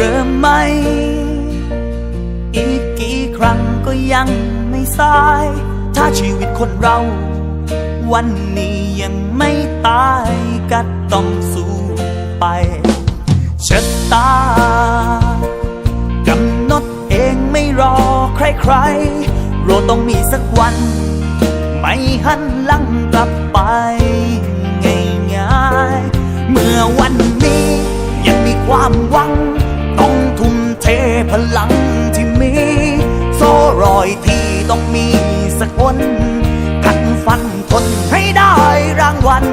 เริ่มใหม่ อีกกี่ครั้งก็ยังไม่สาย ถ้าชีวิตคนเรา วันนี้ยังไม่ตายก็ต้องสู้ไปชะตากำหนดเองไม่รอใครๆโรต้องมีสักวัน ไม่หันหลังกลับไปง่ายๆเมื่อวันนี้ยังมีความหวัง คน กัดฟันทนให้ได้รางวัล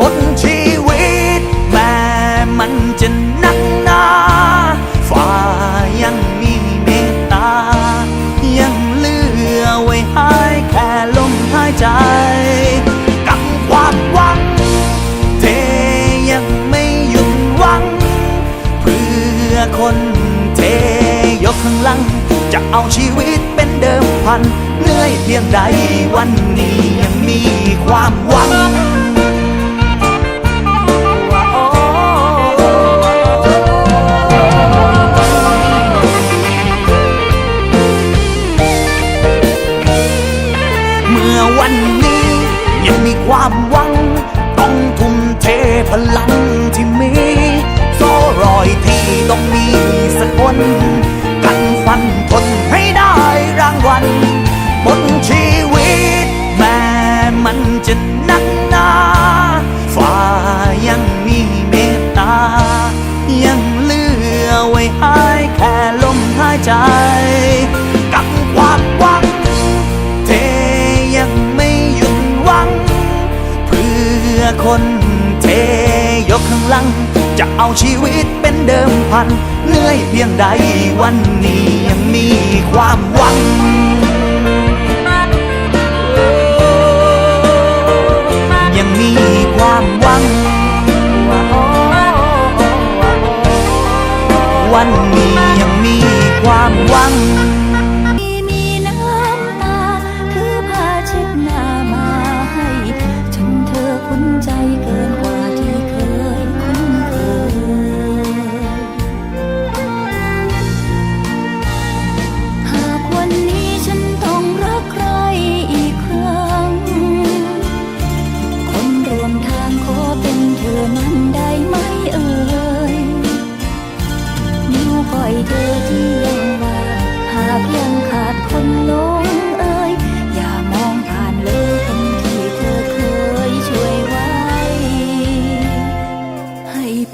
บนชีวิต แม้มันจะนักหนาฝ่ายังมีเมตตา ยังเหลือไว้ให้แค่ลมหายใจกับความหวังเทยังไม่หยุดหวัง เพื่อคนเทยกข้างหลังจะเอาชีวิต เป็นเดิมพัน เหนื่อยเพียงใดวันนี้ยังมีความหวังเมื่อวันนี้ยังมีความหวัง ต้องทุ่มเทพลังที่มีโซ่รอยที่ต้องมีสักคน คนเทยกข้างหลัง จะเอาชีวิตเป็นเดิมพัน เหนื่อยเพียงใดวันนี้ยังมีความหวังยัง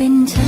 เป็นฉัน